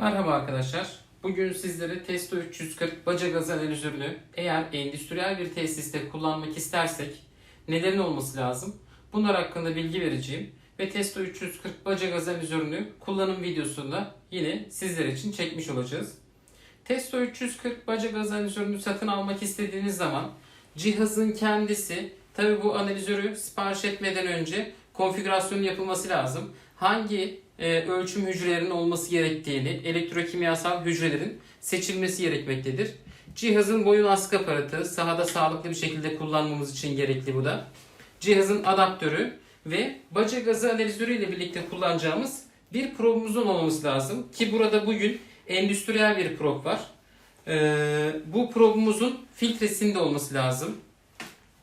Merhaba arkadaşlar. Bugün sizlere Testo 340 baca gaz analizörünü eğer endüstriyel bir tesiste kullanmak istersek nelerin olması lazım? Bunlar hakkında bilgi vereceğim. Ve Testo 340 baca gaz analizörünü kullanım videosunda yine sizler için çekmiş olacağız. Testo 340 baca gaz analizörünü satın almak istediğiniz zaman cihazın kendisi tabi bu analizörü sipariş etmeden önce konfigürasyonun yapılması lazım. Hangi e, ölçüm hücrelerinin olması gerektiğini, elektrokimyasal hücrelerin seçilmesi gerekmektedir. Cihazın boyun askı aparatı sahada sağlıklı bir şekilde kullanmamız için gerekli bu da. Cihazın adaptörü ve baca gazı analizörü ile birlikte kullanacağımız bir probumuzun olması lazım. Ki burada bugün endüstriyel bir prob var. Ee, bu probumuzun filtresinde olması lazım.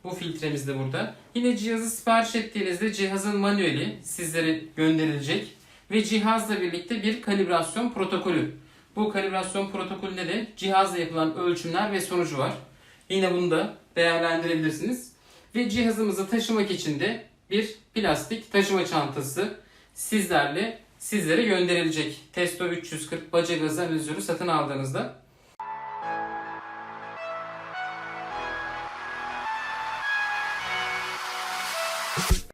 Bu filtremiz de burada. Yine cihazı sipariş ettiğinizde cihazın manueli sizlere gönderilecek ve cihazla birlikte bir kalibrasyon protokolü. Bu kalibrasyon protokolünde de cihazla yapılan ölçümler ve sonucu var. Yine bunu da değerlendirebilirsiniz. Ve cihazımızı taşımak için de bir plastik taşıma çantası sizlerle sizlere gönderilecek. Testo 340 baca gazı analizörü satın aldığınızda